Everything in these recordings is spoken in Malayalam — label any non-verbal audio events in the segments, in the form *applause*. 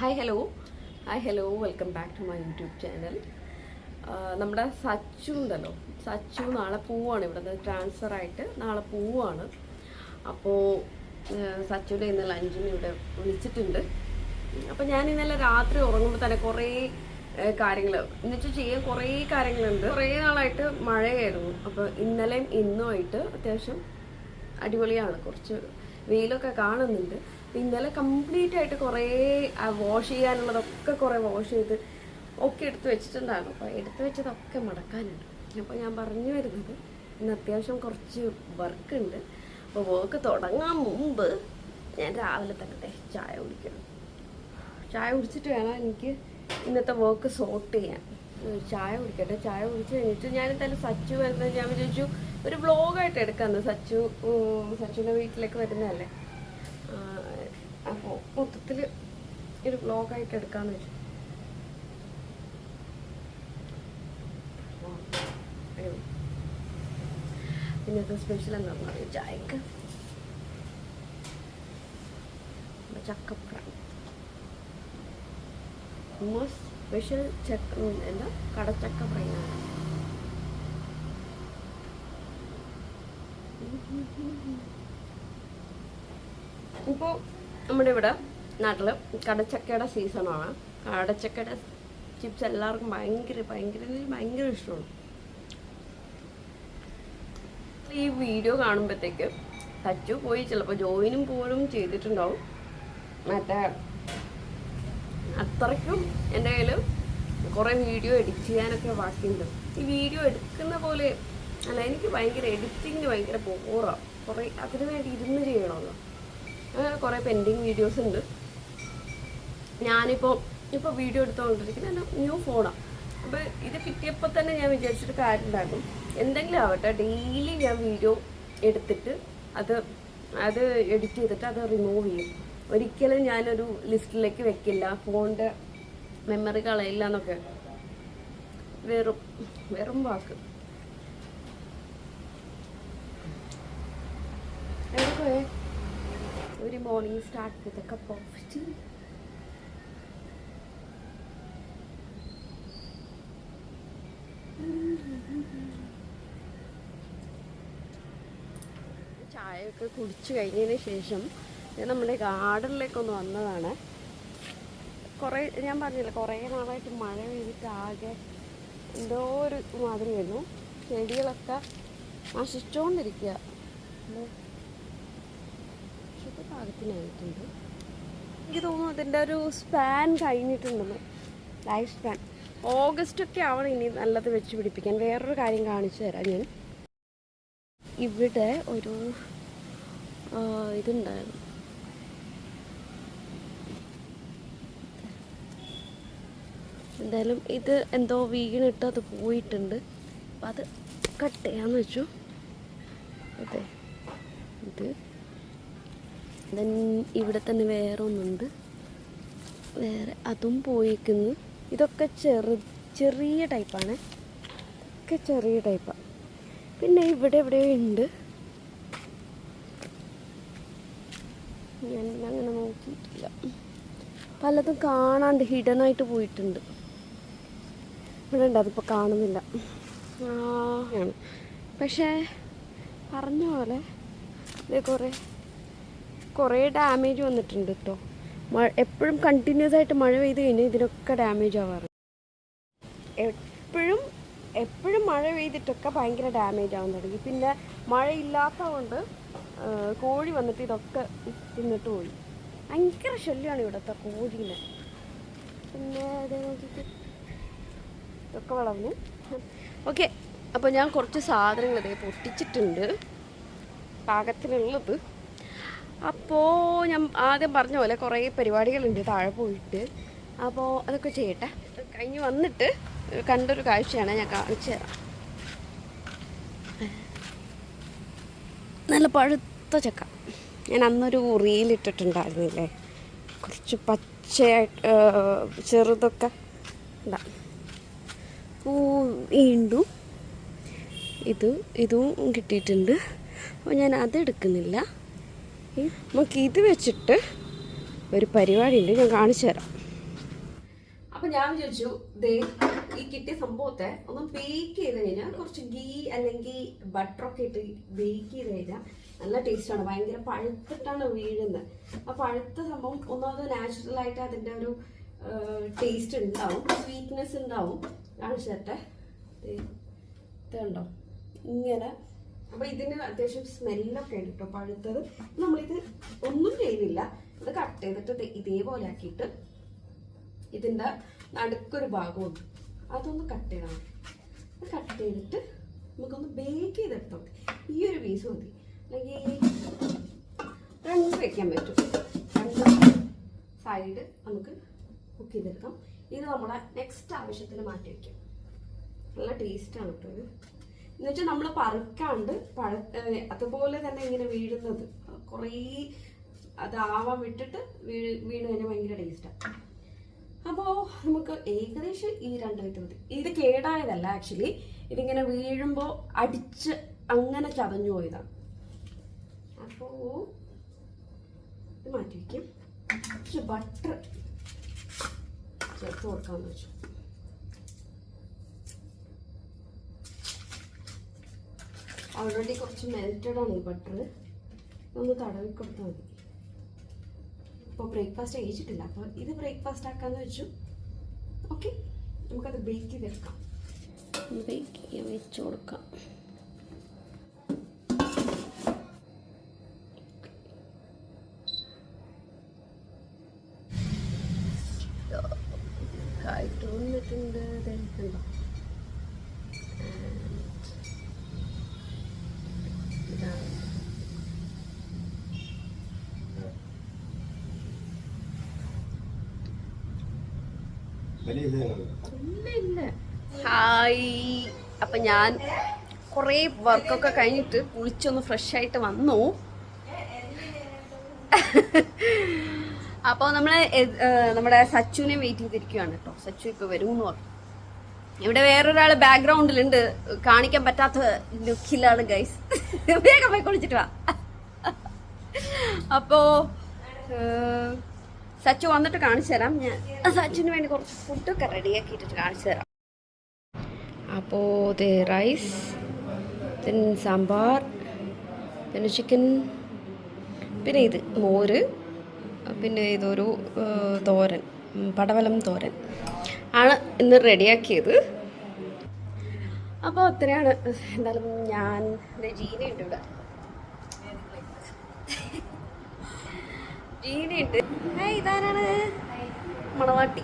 Hi hello hi hello welcome back to my YouTube channel നമ്മുടെ സച്ചു ഉണ്ടല്ലോ. സച്ചു നാളെ പോവാണ്. ഇവിടെ ട്രാൻസ്ഫർ ആയിട്ട് നാളെ പോവാണ്. അപ്പോൾ സച്ചുവിന്റെ ഇന്ന് ലഞ്ചിന് ഇവിടെ വിളിച്ചിട്ടുണ്ട്. അപ്പോൾ ഞാൻ ഇന്നലെ രാത്രി ഉറങ്ങുമ്പോൾ തന്നെ കുറേ കാര്യങ്ങൾ എന്നുവെച്ചാൽ ചെയ്യാൻ കുറേ കാര്യങ്ങളുണ്ട്. കുറേ നാളായിട്ട് മഴയായിരുന്നു. അപ്പോൾ ഇന്നലെയും ഇന്നുമായിട്ട് അത്യാവശ്യം അടിപൊളിയാണ്. കുറച്ച് വെയിലൊക്കെ കാണുന്നുണ്ട്. ഇന്നലെ കംപ്ലീറ്റ് ആയിട്ട് കുറേ വാഷ് ചെയ്യാനുള്ളതൊക്കെ കുറേ വാഷ് ചെയ്ത് ഒക്കെ എടുത്ത് വെച്ചിട്ടുണ്ടായിരുന്നു. അപ്പോൾ എടുത്ത് വെച്ചതൊക്കെ മടക്കാനുണ്ട്. അപ്പോൾ ഞാൻ പറഞ്ഞു വരുന്നത് ഇന്ന് അത്യാവശ്യം കുറച്ച് വർക്ക് ഉണ്ട്. അപ്പോൾ വർക്ക് തുടങ്ങാൻ മുമ്പ് ഞാൻ രാവിലെ തന്നെ ചായ കുടിക്കണം. ചായ കുടിച്ചിട്ട് വേണം എനിക്ക് ഇന്നത്തെ വർക്ക് സോർട്ട് ചെയ്യാൻ. ചായ കുടിക്കട്ടെ. ചായ കുടിച്ച് കഴിഞ്ഞിട്ട് ഞാൻ എന്തായാലും സച്ചു വരുന്നത് ഞാൻ വിചാരിച്ചു ഒരു വ്ളോഗായിട്ട് എടുക്കാമെന്ന് സച്ചു സച്ചുവിന്റെ വീട്ടിലേക്ക് വരുന്നതല്ലേ. അപ്പോൾ മൊത്തത്തിൽ ഒരു വ്ളോഗായിട്ട് എടുക്കാമെന്ന് വെച്ചു. ഇന്നത്തെ സ്പെഷ്യൽ എന്താണെന്ന് പറയും ചായക്ക്. ചക്കപ്രാൻ മോസ്റ്റ് സ്പെഷ്യൽ ചക്ക എന്താ? കടച്ചക്ക ഫ്രൈ ആണ് ഇപ്പോൾ നമ്മുടെ ഇവിടെ നാട്ടിൽ കടച്ചക്കയുടെ സീസണാണ്. കടച്ചക്കയുടെ ചിപ്സ് എല്ലാവർക്കും ഭയങ്കര ഭയങ്കര ഭയങ്കര ഇഷ്ടമാണ്. ഈ വീഡിയോ കാണുമ്പോഴത്തേക്ക് സച്ചു പോയി. ചിലപ്പോൾ ജോയിനും പോലും ചെയ്തിട്ടുണ്ടാവും. മറ്റേ അത്രയ്ക്കും എന്റെ കയ്യിൽ കുറേ വീഡിയോ എഡിറ്റ് ചെയ്യാനൊക്കെ ബാക്കിയുണ്ട്. ഈ വീഡിയോ എടുക്കുന്ന പോലെ അല്ല എനിക്ക് ഭയങ്കര എഡിറ്റിങ്ങിന് ഭയങ്കര ബോറാണ് കുറേ അതിനു വേണ്ടി ഇരുന്ന് ചെയ്യണമല്ലോ. അങ്ങനെ കുറേ പെൻഡിങ് വീഡിയോസ് ഉണ്ട്. ഞാനിപ്പോൾ ഇപ്പോൾ വീഡിയോ എടുത്തുകൊണ്ടിരിക്കുന്നത് എന്റെ ന്യൂ ഫോണാണ് അപ്പോൾ ഇത് കിട്ടിയപ്പോൾ തന്നെ ഞാൻ വിചാരിച്ചിട്ട് ഉണ്ടാകും എന്തെങ്കിലും ആവട്ടെ ഡെയിലി ഞാൻ വീഡിയോ എടുത്തിട്ട് അത് അത് എഡിറ്റ് ചെയ്തിട്ട് അത് റിമൂവ് ചെയ്യും. ഒരിക്കലും ഞാനൊരു ലിസ്റ്റിലേക്ക് വെക്കില്ല. ഫോണിന്റെ മെമ്മറി കളയില്ല എന്നൊക്കെ. വെറും വെറും വാക്ക്. എന്തൊക്കെ? ഒരു morning start with cup of tea ചായയൊക്കെ കുടിച്ചു കഴിഞ്ഞതിന് ശേഷം ഞാൻ നമ്മുടെ ഗാർഡനിലേക്കൊന്ന് വന്നതാണ്. കുറേ ഞാൻ പറഞ്ഞില്ല കുറേ നാളായിട്ട് മഴ പെയ്തിട്ട് ആകെ എന്തോ ഒരു മാതിരി വരുന്നു ചെടികളൊക്കെ നശിച്ചുകൊണ്ടിരിക്കുക പാകത്തിനായിട്ടുണ്ട് എനിക്ക് തോന്നുന്നു അതിന്റെ ഒരു സ്പാൻ കഴിഞ്ഞിട്ടുണ്ടെന്ന്. ലൈഫ് സ്പാൻ ഓഗസ്റ്റ് ഒക്കെ ആവണം ഇനി നല്ലത് വെച്ച് പിടിപ്പിക്കാൻ. വേറൊരു കാര്യം കാണിച്ചു തരാം ഞാൻ. ഇവിടെ ഒരു ഇതുണ്ടായിരുന്നു. എന്തായാലും ഇത് എന്തോ വീണിട്ട് അത് പോയിട്ടുണ്ട്. അപ്പം അത് കട്ട് ചെയ്യാന്ന് വെച്ചു. അതെ. ഇത് ദെൻ ഇവിടെ തന്നെ വേറെ ഒന്നുണ്ട് വേറെ അതും പോയിക്കുന്നു. ഇതൊക്കെ ചെറു ചെറിയ ടൈപ്പാണ് ഇതൊക്കെ ചെറിയ ടൈപ്പാണ് പിന്നെ ഇവിടെ എവിടെയോ ഉണ്ട്. ഞാൻ അങ്ങനെ നോക്കിയിട്ടില്ല. പലതും കാണാണ്ട് ഹിഡനായിട്ട് പോയിട്ടുണ്ട്. ഇവിടെ ഉണ്ട് അതിപ്പോൾ കാണുന്നില്ല. ആണ്. പക്ഷേ പറഞ്ഞ പോലെ കുറേ കുറേ ഡാമേജ് വന്നിട്ടുണ്ട് കേട്ടോ മഴ എപ്പോഴും കണ്ടിന്യൂസ് ആയിട്ട് മഴ പെയ്ത് കഴിഞ്ഞാൽ ഇതിനൊക്കെ ഡാമേജ് ആവാറുണ്ട് എപ്പോഴും എപ്പോഴും മഴ പെയ്തിട്ടൊക്കെ ഭയങ്കര ഡാമേജ് ആവാൻ തുടങ്ങി. പിന്നെ മഴയില്ലാത്തതുകൊണ്ട് കോഴി വന്നിട്ട് ഇതൊക്കെ തിന്നിട്ട് പോയി. ഭയങ്കര ശല്യമാണ് ഇവിടുത്തെ കോഴീനെ. പിന്നെ അതേ നോക്കിയിട്ട് ഇതൊക്കെ വളർന്നു. ഓക്കെ അപ്പോൾ ഞാൻ കുറച്ച് സാധനങ്ങൾ ഇതേ പൊട്ടിച്ചിട്ടുണ്ട്. പാകത്തിനുള്ളത്. അപ്പോൾ ഞാൻ ആദ്യം പറഞ്ഞ പോലെ കുറേ പരിപാടികളുണ്ട് താഴെ പോയിട്ട്. അപ്പോൾ അതൊക്കെ ചെയ്യട്ടെ. കഴിഞ്ഞ് വന്നിട്ട് കണ്ടൊരു കാഴ്ചയാണ് ഞാൻ കാണിച്ചു തരാം. നല്ല പഴുത്ത ചക്ക. ഞാൻ അന്നൊരു റീലിട്ടിട്ടുണ്ടായിരുന്നില്ലേ കുറച്ച് പച്ചയായിട്ട് ചെറുതൊക്കെ പൂ വീണ്ടും. ഇത് ഇതും കിട്ടിയിട്ടുണ്ട്. അപ്പോൾ ഞാൻ അത് എടുക്കുന്നില്ല. ഈ നമുക്ക് ഇത് വെച്ചിട്ട് ഒരു പരിപാടി ഉണ്ട് ഞാൻ കാണിച്ചു തരാം. അപ്പൊ ഞാൻ വിചാരിച്ചു ദേ ഈ കിട്ടിയ സംഭവത്തെ ഒന്ന് ബേക്ക് ചെയ്ത് കഴിഞ്ഞാൽ കുറച്ച് ഗീ അല്ലെങ്കിൽ ബട്ടറൊക്കെ ഇട്ട് ബേക്ക് ചെയ്ത് കഴിഞ്ഞാൽ നല്ല ടേസ്റ്റാണ് ഭയങ്കര പഴുത്തിട്ടാണ് വീഴുന്നത്. ആ പഴുത്ത സംഭവം ഒന്നാമത് നാച്ചുറൽ ആയിട്ട് അതിന്റെ ഒരു ടേസ്റ്റ് ഉണ്ടാവും സ്വീറ്റ്നെസ് ഉണ്ടാവും. കാണിച്ചു തരട്ടെ. ദേ, കണ്ടോ? ഇങ്ങനെ അപ്പൊ ഇതിന് അത്യാവശ്യം സ്മെല്ലൊക്കെ ഉണ്ട് കേട്ടോ പഴുത്തത്. നമ്മളിത് ഒന്നും ചെയ്യുന്നില്ല. ഇത് കട്ട് ചെയ്തിട്ട് ഇതേപോലെ ആക്കിയിട്ട് ഇതിന്റെ നടുക്കൊരു ഭാഗമുണ്ട് അതൊന്ന് കട്ട് ചെയ്താൽ മതി കട്ട് ചെയ്തിട്ട് നമുക്കൊന്ന് ബേക്ക് ചെയ്തെടുത്താൽ മതി. ഈ ഒരു പീസ് മതി. അല്ലെങ്കിൽ രണ്ട് വെക്കാൻ പറ്റും. രണ്ട് സൈഡ് നമുക്ക് കുക്ക് ചെയ്തെടുക്കാം. ഇത് നമ്മുടെ നെക്സ്റ്റ് ആവശ്യത്തിന് മാറ്റി വയ്ക്കാം നല്ല ടേസ്റ്റാണ് കേട്ടോ ഇത്. എന്നുവെച്ചാൽ നമ്മൾ പറക്കാണ്ട് പഴ അതുപോലെ തന്നെ ഇങ്ങനെ വീഴുന്നത്. കുറേ അതാവാൻ വിട്ടിട്ട് വീണ് കഴിഞ്ഞാൽ ഭയങ്കര ടേസ്റ്റാണ് അപ്പോൾ നമുക്ക് ഏകദേശം ഈ രണ്ട് ഐറ്റം മതി. ഇത് കേടായതല്ല ആക്ച്വലി ഇതിങ്ങനെ വീഴുമ്പോൾ അടിച്ച് അങ്ങനെ ചതഞ്ഞു പോയതാണ് അപ്പോൾ ഇത് മാറ്റി വയ്ക്കും പക്ഷെ ബട്ടർ ചേർത്ത് കൊടുക്കാമെന്ന് വെച്ചു. ഓൾറെഡി കുറച്ച് മെൽറ്റഡാണ് ഈ ബട്ടർ ഒന്ന് തടവി കൊടുത്താൽ മതി. ഇപ്പോൾ ബ്രേക്ക്ഫാസ്റ്റ് കഴിച്ചിട്ടില്ല അപ്പോൾ ഇത് ബ്രേക്ക്ഫാസ്റ്റ് ആക്കാന്ന് വെച്ചു. ഓക്കെ നമുക്കത് ബേക്ക് ചെയ്തെടുക്കാം. ബേക്ക് ചെയ്യാൻ വെച്ച് കൊടുക്കാം കായിട്ട് വന്നിട്ടുണ്ട് ദേ കണ്ടോ ഇതാണ് വലിയ ഇതാണ്. ഇല്ല ഇല്ല ഹായ്. അപ്പൊ ഞാൻ കുറേ വർക്കൊക്കെ കഴിഞ്ഞിട്ട് കുളിച്ചൊന്ന് ഫ്രഷ് ആയിട്ട് വന്നു അപ്പോൾ നമ്മൾ നമ്മുടെ സച്ചുവിനെ വെയിറ്റ് ചെയ്തിരിക്കുകയാണ് കേട്ടോ. സച്ചു ഇപ്പൊ വരുമെന്ന് പറഞ്ഞു. ഇവിടെ വേറൊരാൾ ബാക്ക്ഗ്രൗണ്ടിലുണ്ട് കാണിക്കാൻ പറ്റാത്ത ലുക്കിലാണ് ഗൈസ് വേഗം പോയി കുളിച്ചിട്ട് വാ. അപ്പോ ഏഹ്, സച്ചു വന്നിട്ട് കാണിച്ചു തരാം. ഞാൻ സച്ചുവിന് വേണ്ടി കുറച്ച് ഫുഡൊക്കെ റെഡിയാക്കിയിട്ട് കാണിച്ചു തരാം. അപ്പോൾ ഇത് റൈസ് പിന്നെ സാമ്പാർ പിന്നെ ചിക്കൻ പിന്നെ ഇത് മോര് പിന്നെ ഇതൊരു തോരൻ പടവലം തോരൻ ആണ് ഇന്ന് റെഡിയാക്കിയത് അപ്പോൾ അത്രയാണ്. എന്തായാലും ഞാൻ ജീനയുണ്ട് ഇവിടെ. ജീനയുണ്ട് ഹായ് ഇതാരാണ്? മണവാട്ടി.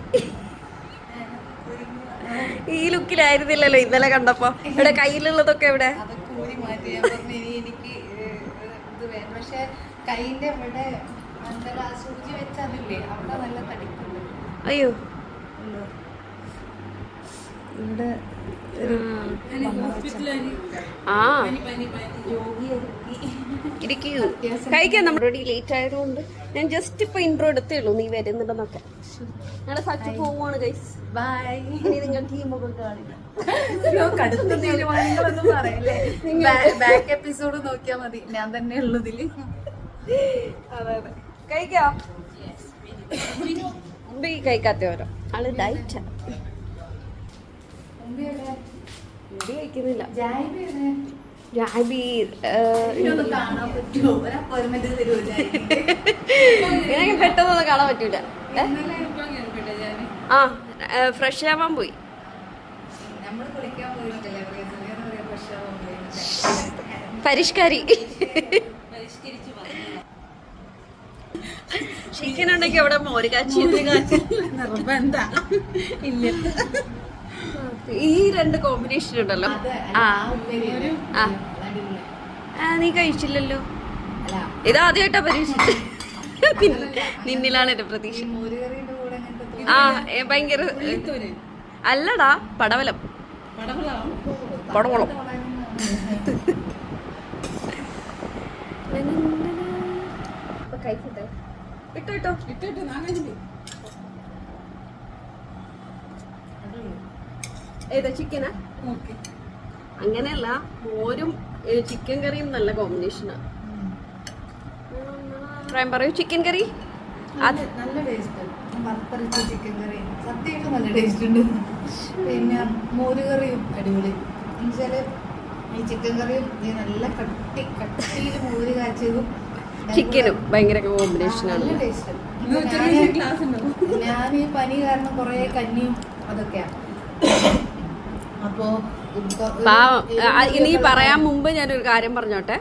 ഈ ലുക്കിലായിരുന്നില്ലല്ലോ ഇന്നലെ കണ്ടപ്പോ. ഇവിടെ കയ്യിലുള്ളതൊക്കെ ഇവിടെ അയ്യോ. ഇവിടെ ആ ഇരിക്കൂ കഴിക്കാൻ നമ്മുടെ ലേറ്റ് ആയതുകൊണ്ട്. ഞാൻ ജസ്റ്റ് ഇപ്പൊ ഇൻട്രോ എടുത്തേ ഉള്ളൂ നീ വരുന്നുണ്ടെന്നൊക്കെ. ഞങ്ങളുടെ സച്ച് പോവാണ് ഗൈസ് ബൈ ഇനി നിങ്ങൾ ടീമൊക്കെ കാണില്ല കടുത്ത തീരുമാനങ്ങളൊന്നും പറയല്ലേ. ബാക്ക് എപ്പിസോഡ് നോക്കിയാ മതി. ഞാൻ തന്നെ ഉള്ളതിൽ. അതെ അതെ. കഴിക്കാം? മുമ്പ് ഈ കഴിക്കാത്തവരോ ആൾ ഡയറ്റ് മുമ്പ് കഴിക്കുന്നില്ല. രാബി എനിക്ക് പെട്ടെന്നൊന്നും കാണാൻ പറ്റൂല. ആ ഫ്രഷ് ആവാൻ പോയി. പരിഷ്കാരി. ചിക്കൻ ഉണ്ടെങ്കിൽ അവിടെ മോര് കാച്ചി. നിർബന്ധ. ഇല്ല. ഈ രണ്ട് കോമ്പിനേഷൻ ഉണ്ടല്ലോ. ആ. ആ. നീ കഴിച്ചില്ലല്ലോ. ഇതാദ്യമായിട്ടാ ഇത് ആദ്യമായിട്ടാ പരീക്ഷിച്ചത്. നിന്നിലാണ് എന്റെ പ്രതീക്ഷ. ആ ഭയങ്കര അല്ലടാ പടവലം. പടവളം. ഇട്ടോ ഇട്ടോ ഏതാ ചിക്കനാ അങ്ങനെയല്ല മോരും ചിക്കൻ കറിയും നല്ല കോമ്പിനേഷൻ പ്രായം പറയൂ ചിക്കൻ കറി? അത് നല്ല ടേസ്റ്റ് വറുത്തരച്ച ചിക്കൻ സത്യമായിട്ട് നല്ല ടേസ്റ്റ് ഉണ്ട്. പിന്നെ മോര് കറിയും അടിപൊളി. എന്നുവെച്ചാൽ ഈ ചിക്കൻ കറിയും ഈ നല്ല കട്ടി കട്ടിയിൽ മോര് ചിക്കനും ഭയങ്കര കോമ്പിനേഷൻ ആണ് നല്ല ടേസ്റ്റ് ഞാൻ ഈ പനി കാരണം കുറേ കഞ്ഞിയും അതൊക്കെയാ. ഇനി പറയാൻ മുമ്പ് ഞാനൊരു കാര്യം പറഞ്ഞോട്ടെ?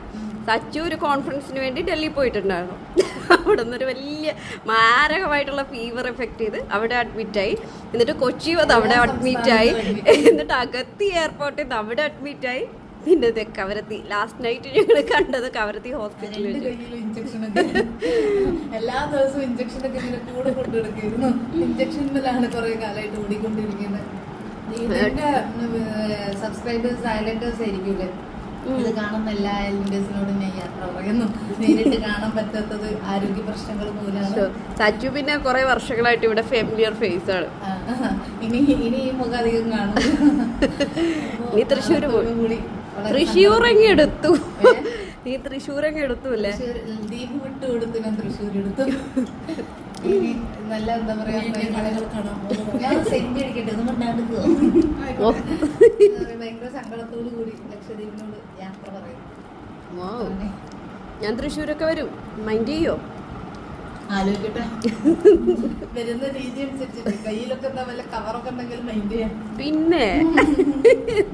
സച്ചു ഒരു കോൺഫറൻസിന് വേണ്ടി ഡൽഹി പോയിട്ടുണ്ടായിരുന്നു. *laughs* അവിടെ നിന്നൊരു വലിയ മാരകമായിട്ടുള്ള ഫീവർ എഫക്ട് ചെയ്ത് അവിടെ അഡ്മിറ്റ് ആയി. എന്നിട്ട് കൊച്ചി വന്ന് അവിടെ അഡ്മിറ്റ് ആയി. *laughs* എന്നിട്ട് അഗത്തി എയർപോർട്ടിൽ നിന്ന് അവിടെ അഡ്മിറ്റ് ആയി. പിന്നെ ഇത് കവരത്തി. ലാസ്റ്റ് നൈറ്റ് ഞങ്ങൾ കണ്ടത് കവരത്തി ഹോസ്പിറ്റലിൽ എല്ലാ ദിവസവും ഇഞ്ചക്ഷൻ ഒക്കെ കൂടെ കൊണ്ടുനടക്കായിരുന്നു ഇഞ്ചക്ഷനിലാണ് കുറെ കാലമായിട്ട് ഓടിക്കൊണ്ടിരിക്കുന്നത്. സബ്സ്ക്രൈബേഴ്സ് ആയിരിക്കൂലേ ഇത് കാണുന്ന എല്ലാ എലിൻഡേഴ്സിനോടും ഞാൻ യാത്ര പറയുന്നു. നേരിട്ട് കാണാൻ പറ്റാത്തത് ആരോഗ്യ പ്രശ്നങ്ങൾ മൂലമാണ്. സച്ചു പിന്നെ കുറെ വർഷങ്ങളായിട്ട് ഇവിടെ ഫെമിലിയർ ഫേസ് ആണ്. ഇനി ഇനി ഈ മുഖം അധികം കാണും. *laughs* നീ തൃശ്ശൂര് പോയി. തൃശ്ശൂർ അങ്ങ് എടുത്തു. നീ തൃശ്ശൂർ അങ്ങ് എടുത്തു അല്ലേ? ദീപ് ദ്വീപ് വിട്ടു കൊടുത്തു ഞാൻ തൃശ്ശൂർ എടുത്തു. നല്ല എന്താ പറയാ ഞാൻ സെന്റ് അടിക്കട്ടെ ഇത് മിണ്ടാണ്ട് ഓ. ഭയങ്കര സങ്കടത്തോടു കൂടി ലക്ഷദ്വീപിനോട് യാത്ര പറയും. ഞാൻ തൃശ്ശൂരൊക്കെ വരും. മൈൻഡ് ചെയ്യോ? ആലോചിക്കട്ടെ. വരുന്ന രീതി അനുസരിച്ചിട്ട് കയ്യിലൊക്കെ എന്താ വല്ല കവറൊക്കെ ഉണ്ടെങ്കിൽ മൈൻഡ് ചെയ്യാം. പിന്നെ?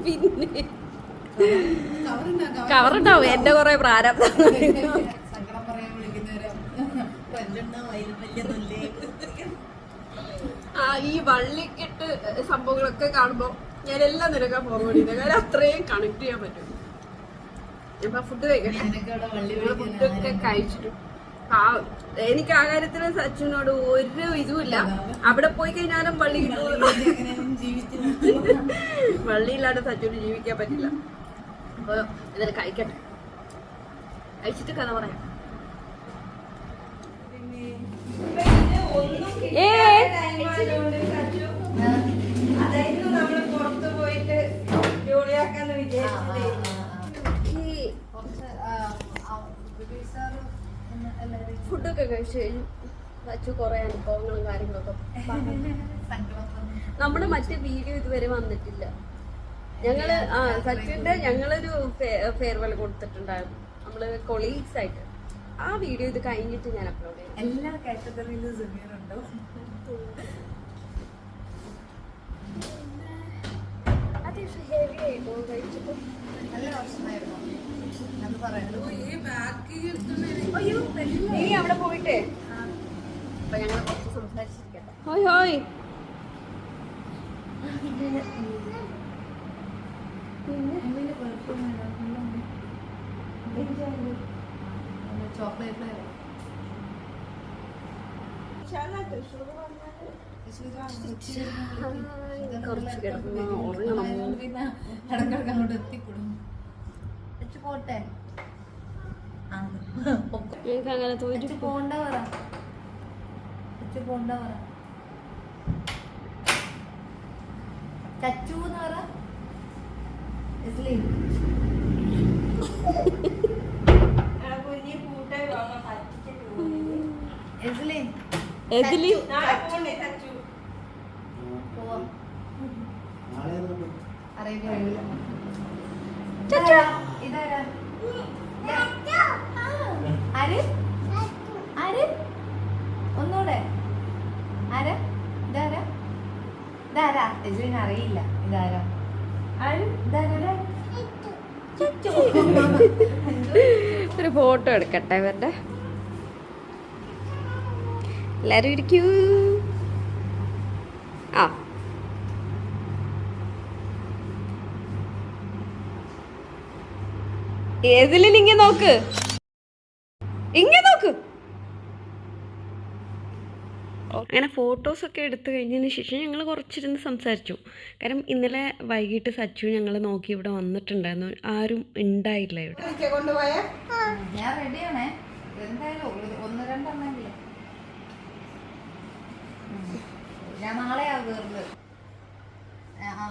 പിന്നെ? കവറുണ്ടാവും എന്റെ കൊറേ പ്രാരബ്ധം ഈ വള്ളിക്കെട്ട് സംഭവങ്ങളൊക്കെ കാണുമ്പോ ഞാൻ എല്ലാം നിനക്കാൻ ഫോർവേഡ് ചെയ്തത് കാരണം അത്രയും കണക്ട് ചെയ്യാൻ പറ്റും. ഇപ്പൊ ഫുഡ് വള്ളി ഞങ്ങൾ ഫുഡൊക്കെ കഴിച്ചിട്ടു. എനിക്ക് ആ കാര്യത്തിന് സച്ചിനോട് ഒരു ഇതുമില്ല. അവിടെ പോയി കഴിഞ്ഞാലും വള്ളി ജീവിച്ചു വള്ളിയില്ലാതെ സച്ചുവിന് ജീവിക്കാൻ പറ്റില്ല. അപ്പൊ ഇതിന് കഴിക്കട്ടെ. കഴിച്ചിട്ട് കഥ പറയാം. ഏ? ഫുഡൊക്കെ കഴിച്ചു കഴിഞ്ഞു. വച്ചു കുറെ അനുഭവങ്ങളും കാര്യങ്ങളൊക്കെ. നമ്മുടെ മറ്റേ വീഡിയോ ഇതുവരെ വന്നിട്ടില്ല. ഞങ്ങൾ ആ സച്ചിന്റെ ഞങ്ങളൊരു ഫെയർവെൽ കൊടുത്തിട്ടുണ്ടായിരുന്നു. നമ്മൾ കൊളീഗ്സ് ആയിട്ട്. ആ വീഡിയോ ഇത് കഴിഞ്ഞിട്ട് ഞാൻ അപ്ലോഡ് ചെയ്യും. എല്ലാ കാറ്റഗറിയിലും സുമീർ ഉണ്ടോ? അത്യാവശ്യം ഹെവി ആയിട്ടോ നല്ല ഭക്ഷണമായിരുന്നു. നീ അവിടെ പോയിട്ടേ? അപ്പൊ ഞങ്ങൾ കുറച്ച് സംസാരിച്ചിരിക്കട്ടെ. ഹോയ് ഹോയ്. ചോക്ലേറ്റ് ഫ്ലേവർ അങ്ങോട്ട് എത്തിക്കൂടും പോട്ടെ അങ്ങനെ വെച്ച് പോണ്ട പറ. പോണ്ട പറ ചച്ചു എന്ന് പറ ഇസ്ലീം ഇസ്ലീം എതിൽ പോവാം നാളെ നോക്കും അറിയില്ല അറിയില്ല ചച്ചു. ഇതാരാ ആര് ആര്? ഒന്നൂടെ. ആരാ? ഇതാരാ? ഇതാരാ? ഇതിന് അറിയില്ല. ഇതാരാ? ഒരു ഫോട്ടോ എടുക്കട്ടെ ഇവരുടെ? എല്ലാരും ഇരിക്കൂ. ആ. ഏതിലും ഇങ്ങനെ നോക്ക്? ഇങ്ങനെ നോക്ക്. അങ്ങനെ ഫോട്ടോസൊക്കെ എടുത്തു കഴിഞ്ഞതിന് ശേഷം ഞങ്ങൾ കുറച്ചിരുന്ന് സംസാരിച്ചു. കാരണം ഇന്നലെ വൈകിട്ട് സച്ചു ഞങ്ങൾ നോക്കി ഇവിടെ വന്നിട്ടുണ്ടായിരുന്നു. ആരും ഉണ്ടായില്ല ഇവിടെ ഞാൻ റെഡിയാണേ എന്തായാലും ഒരു- ഒന്ന് രണ്ടെണ്ണെങ്കിലും ഉം. ഞാൻ കയറുന്നത് ആ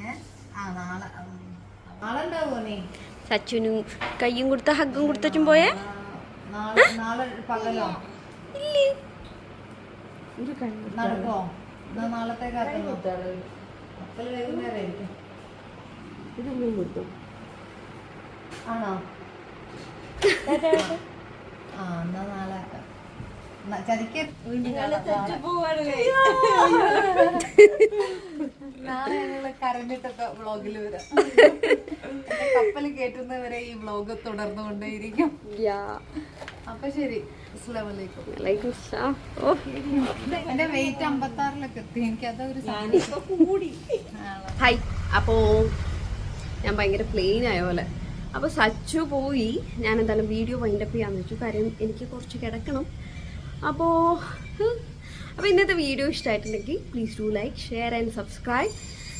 ഏ? ആ. നാളെ ഉം. നാളെ ഉണ്ടാവുമോ നീ? സച്ചുനും കയ്യും കൊടുത്ത ഹഗ്ഗും കൊടുത്തും പോയേ? നാളെ നാളെ ആണോ? ആ എന്നാ നാളെ. ചതിക്ക്. നാളെ ഞങ്ങൾ കരഞ്ഞിട്ടൊക്കെ വ്ളോഗിൽ വരാം കപ്പൽ കയറ്റുന്നവരെ ഈ വ്ളോഗ് തുടർന്നുകൊണ്ടേയിരിക്കും. യാ അപ്പൊ ശരി അസ്സലാമലൈക്കും ലൈക്ക് ഓ. എന്റെ വെയിറ്റ് അമ്പത്തി ആറിലൊക്കെ എത്തി. എനിക്ക് അതൊരു കൂടി. ഹായ് അപ്പോ ഞാൻ ഭയങ്കര പ്ലെയിൻ ആയ പോലെ. അപ്പോൾ സച്ചു പോയി. ഞാൻ എന്തായാലും വീഡിയോ വൈൻഡപ്പ് ചെയ്യാന്ന് വെച്ചു. കാര്യം എനിക്ക് കുറച്ച് കിടക്കണം. അപ്പോൾ അപ്പോൾ ഇന്നത്തെ വീഡിയോ ഇഷ്ടമായിട്ടുണ്ടെങ്കിൽ please do like share and subscribe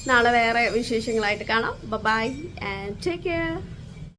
നാളെ വേറെ വിശേഷങ്ങളായിട്ട് കാണാം. By and take care